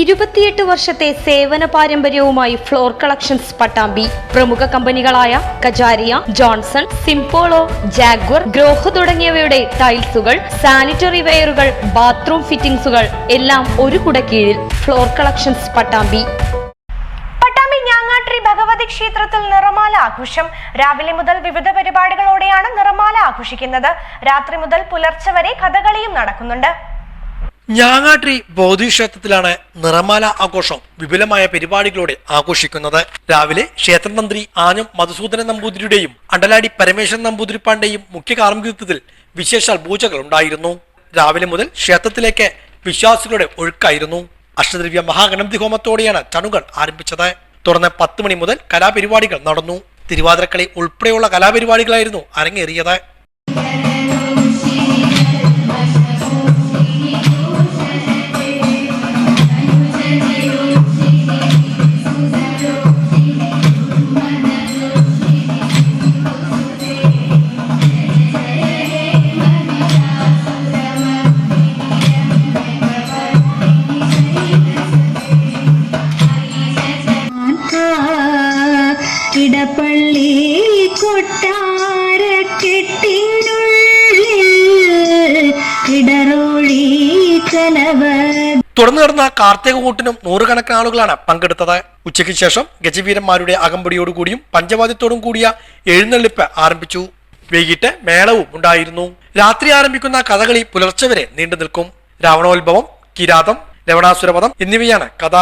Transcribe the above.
ഇരുപത്തിയെട്ട് വർഷത്തെ സേവന പാരമ്പര്യവുമായി ഫ്ലോർ കളക്ഷൻസ് പട്ടാമ്പി. പ്രമുഖ കമ്പനികളായ കജാരിയ ജോൺസൺ സിംപോളോ ജാഗ്വർ ഗ്രോഹ് തുടങ്ങിയവയുടെ ടൈൽസുകൾ സാനിറ്ററി വെയറുകൾ ബാത്റൂം ഫിറ്റിംഗ്സുകൾ എല്ലാം ഒരു കുടക്കീഴിൽ ഫ്ലോർ കളക്ഷൻസ് പട്ടാമ്പി. ഭഗവതി ക്ഷേത്രത്തിൽ നിറമാല ആഘോഷം. രാവിലെ മുതൽ വിവിധ പരിപാടികളോടെയാണ് നിറമാല ആഘോഷിക്കുന്നത്. രാത്രി മുതൽ പുലർച്ചെ വരെ കഥകളിയും നടക്കുന്നുണ്ട്. ഞാങ്ങാട്രി ബോധിക്ഷേത്രത്തിലാണ് നിറമാല ആഘോഷം വിപുലമായ പരിപാടികളോടെ ആഘോഷിക്കുന്നത്. രാവിലെ ക്ഷേത്രതന്ത്രി ആഞ്ഞം മധുസൂദനൻ നമ്പൂതിരിയുടെയും അണ്ടലാടി പരമേശ്വരൻ നമ്പൂതിരിപ്പാന്റെയും മുഖ്യ കാർമ്മികത്വത്തിൽ വിശേഷാൽ പൂജകൾ ഉണ്ടായിരുന്നു. രാവിലെ മുതൽ ക്ഷേത്രത്തിലേക്ക് വിശ്വാസികളുടെ ഒഴുക്കായിരുന്നു. അഷ്ടദ്രവ്യ മഹാഗണപതി ഹോമത്തോടെയാണ് ചണുകൾ ആരംഭിച്ചത്. തുടർന്ന് പത്ത് മണി മുതൽ കലാപരിപാടികൾ നടന്നു. തിരുവാതിരക്കളി ഉൾപ്പെടെയുള്ള കലാപരിപാടികളായിരുന്നു അരങ്ങേറിയത്. ഇടപ്പള്ളി കൊട്ടാരക്കെട്ടിനുള്ളിൽ ഇടറോഴി കലവ തുടർന്ന് നടന്ന കാർത്തിക കൂട്ടിനും നൂറുകണക്കിന് ആളുകളാണ് പങ്കെടുത്തത്. ഉച്ചയ്ക്ക് ശേഷം ഗജവീരന്മാരുടെ അകമ്പടിയോടുകൂടിയും പഞ്ചവാദ്യത്തോടും കൂടിയ എഴുന്നള്ളിപ്പ് ആരംഭിച്ചു. വൈകിട്ട് മേളവും ഉണ്ടായിരുന്നു. രാത്രി ആരംഭിക്കുന്ന കഥകളി പുലർച്ചെ വരെ നീണ്ടു നിൽക്കും രാവണോത്ഭവം കിരാതം ലവണാസുരവധം എന്നിവയാണ് കഥ.